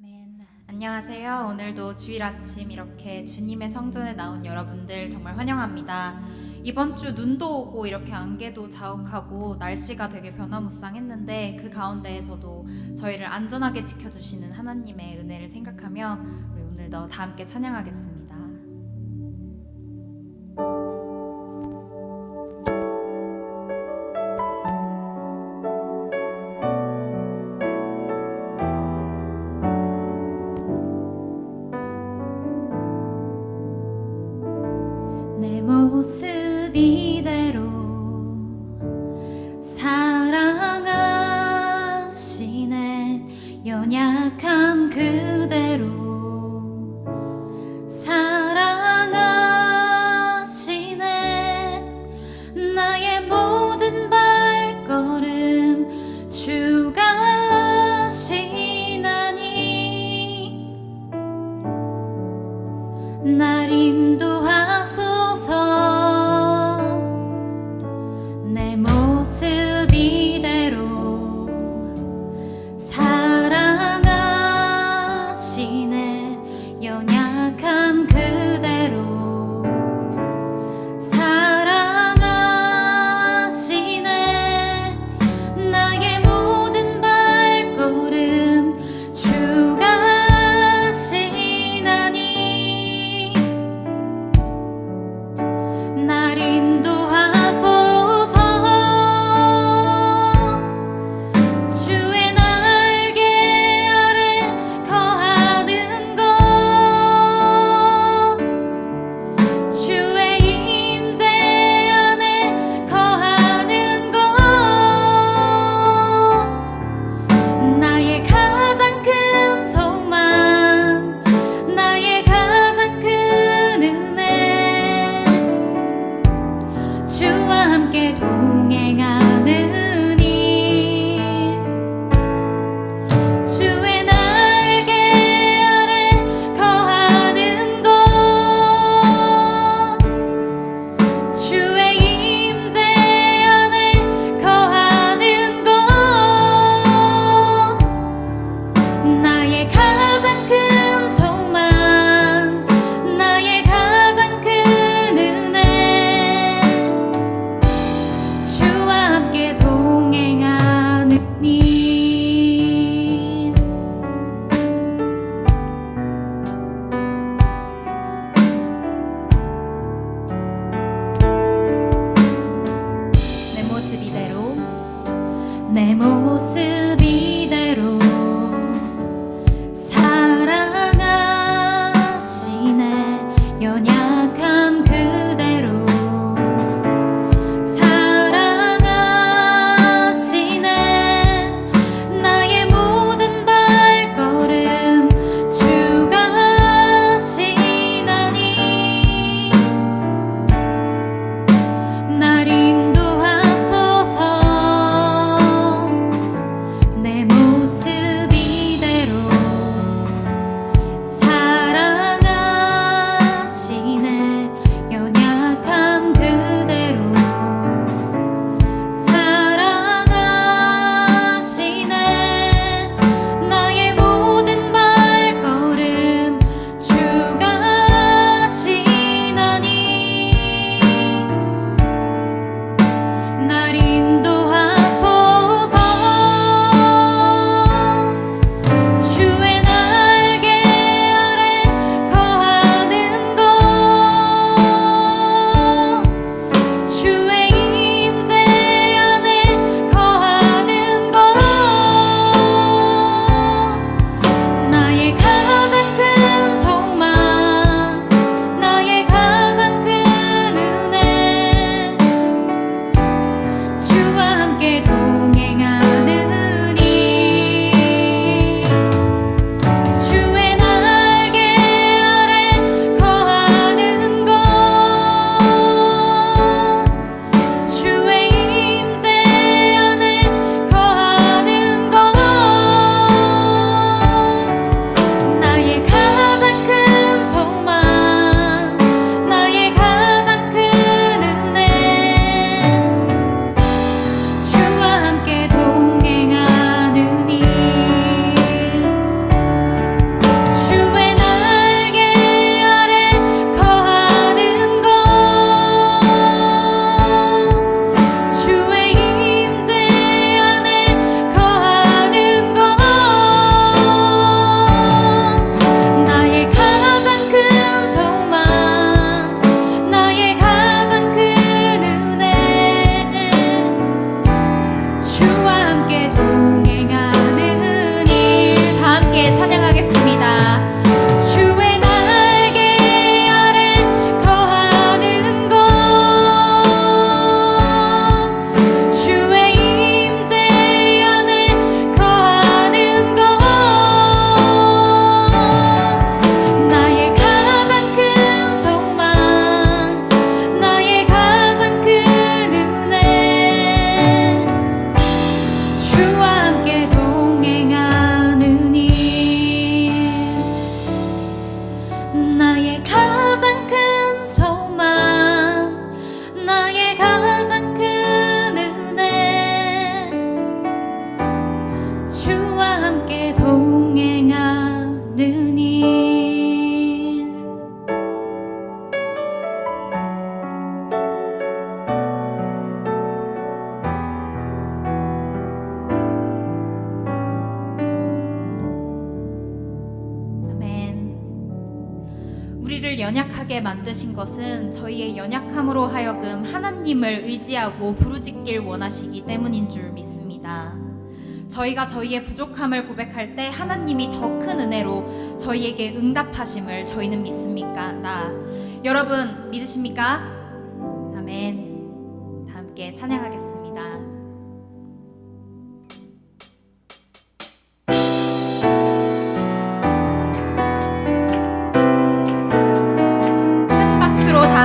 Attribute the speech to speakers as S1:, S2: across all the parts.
S1: 아멘. 안녕하세요. 오늘도 주일 아침 이렇게 주님의 성전에 나온 여러분들 정말 환영합니다. 이번 주 눈도 오고 이렇게 안개도 자욱하고 날씨가 되게 변화무쌍했는데 그 가운데에서도 저희를 안전하게 지켜주시는 하나님의 은혜를 생각하며 우리 오늘도 다 함께 찬양하겠습니다. 연약함 그 우리를 연약하게 만드신 것은 저희의 연약함으로 하여금 하나님을 의지하고 부르짖길 원하시기 때문인 줄 믿습니다. 저희가 저희의 부족함을 고백할 때 하나님이 더 큰 은혜로 저희에게 응답하심을 저희는 믿습니까? 나 여러분 믿으십니까? 아멘. 다 함께 찬양하겠습니다.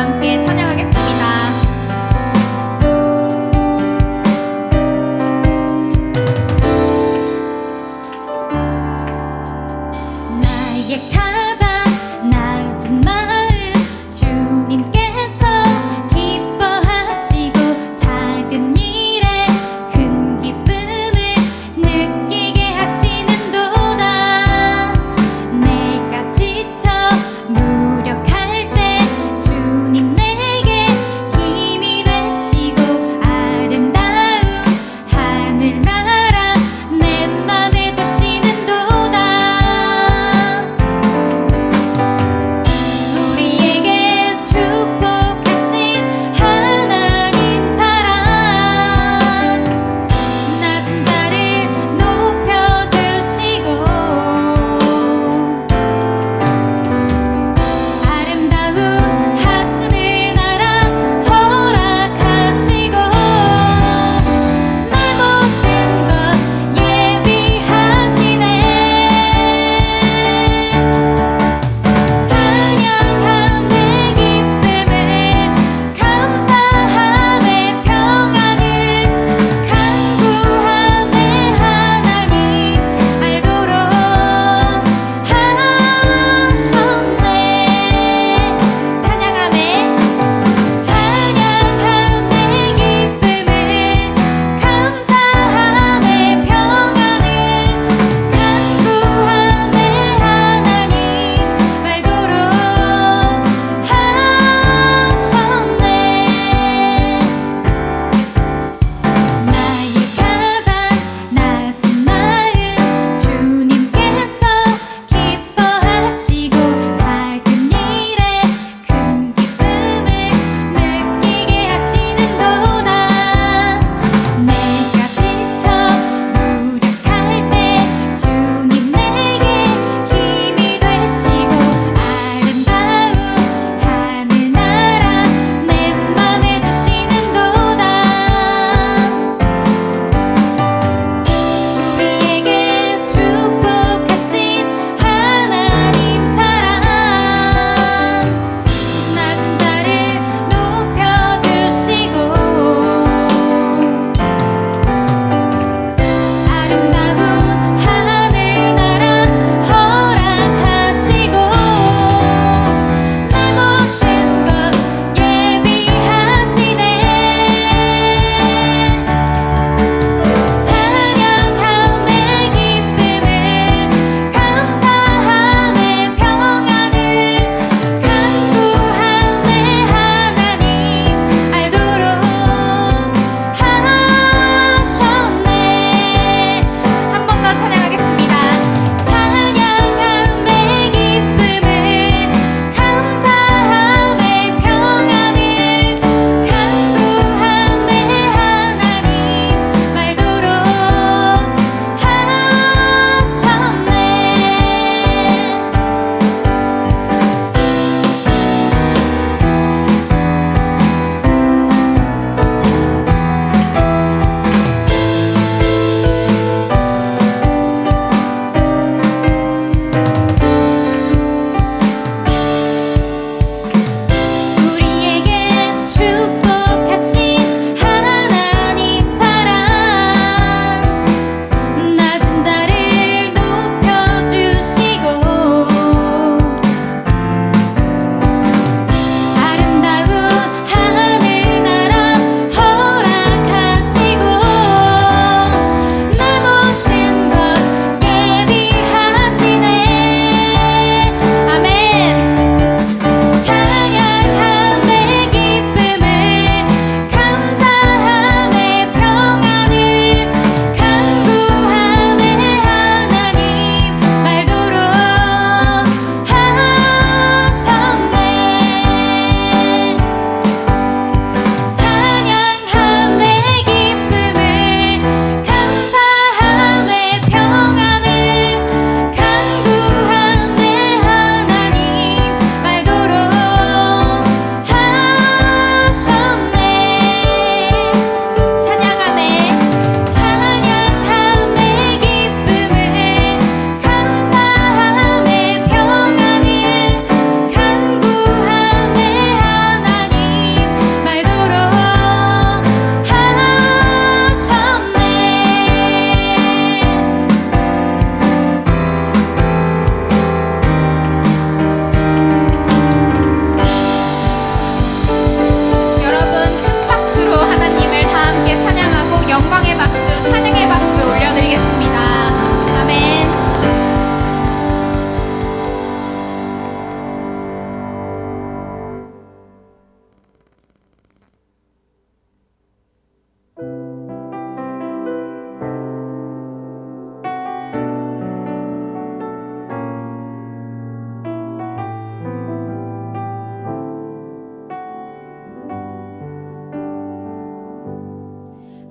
S1: 함께 찬양하겠습니다.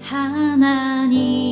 S1: 하나님.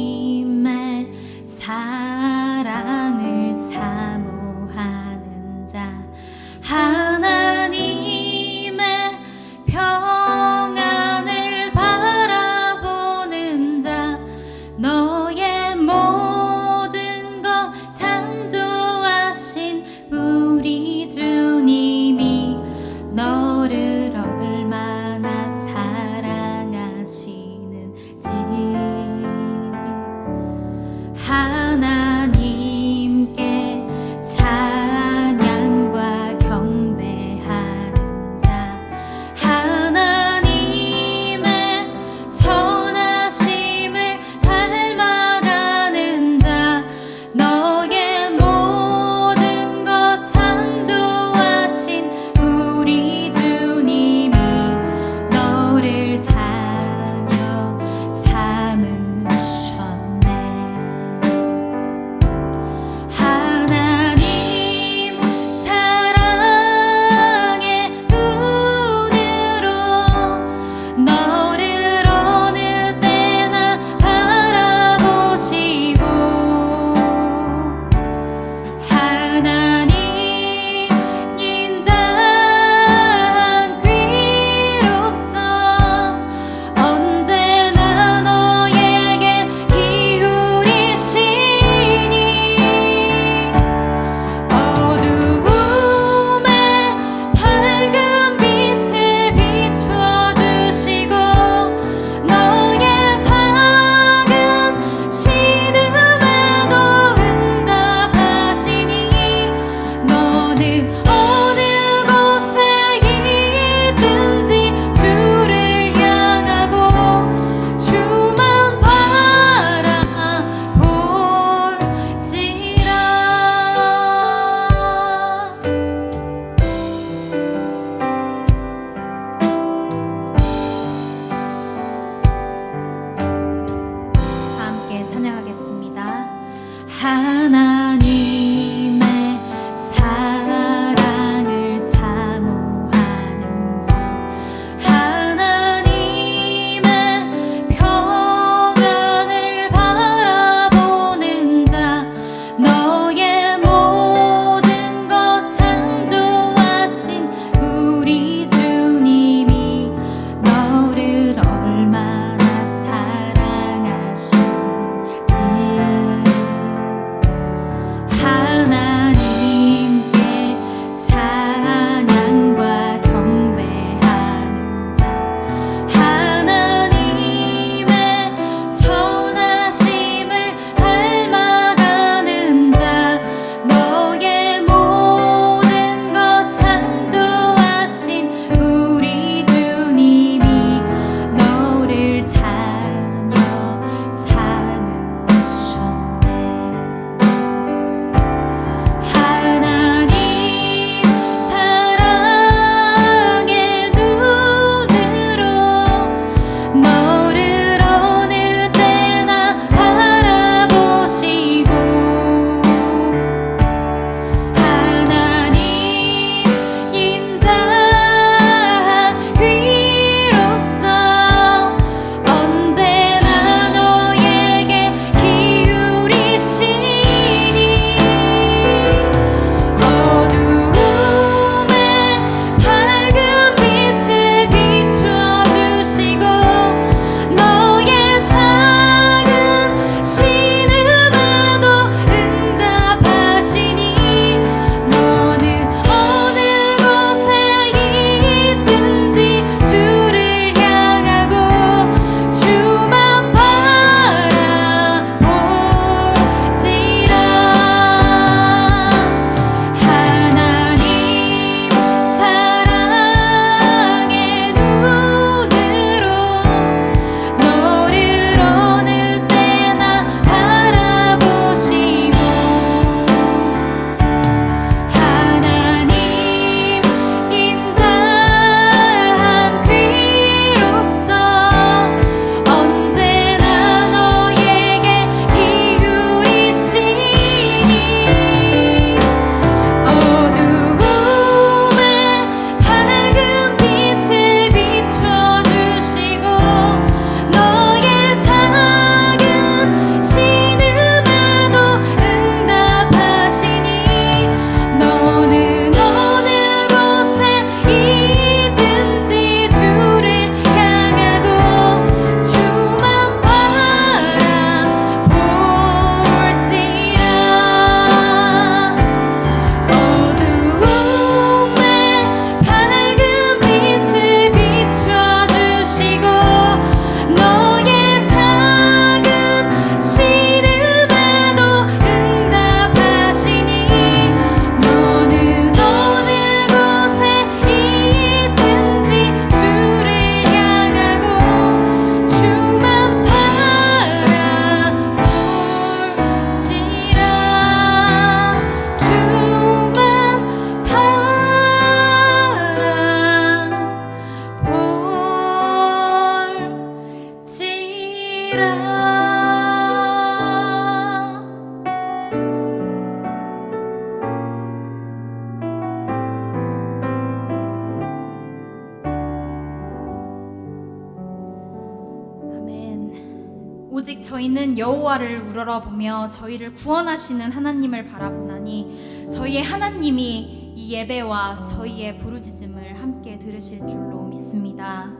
S1: 여호와를 우러러보며 저희를 구원하시는 하나님을 바라보나니 저희의 하나님이 이 예배와 저희의 부르짖음을 함께 들으실 줄로 믿습니다.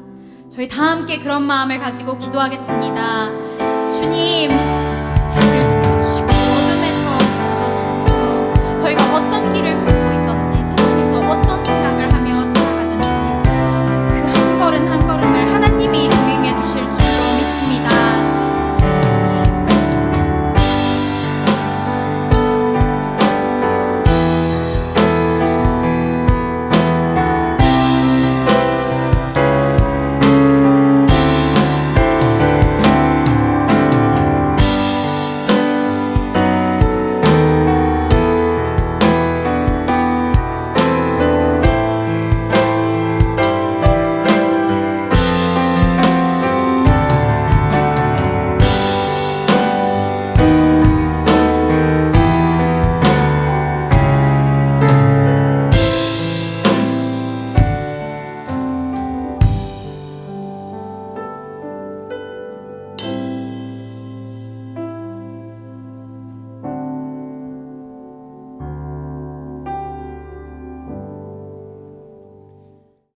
S1: 저희 다 함께 그런 마음을 가지고 기도하겠습니다. 주님, 저희를 지켜주시고 어둠에서 저희가 어떤 길을 걷고 있던지 세상에서 어떤 생각을 하며 살아가는지 그 한 걸음 한 걸음을 하나님이 동행해 주실 줄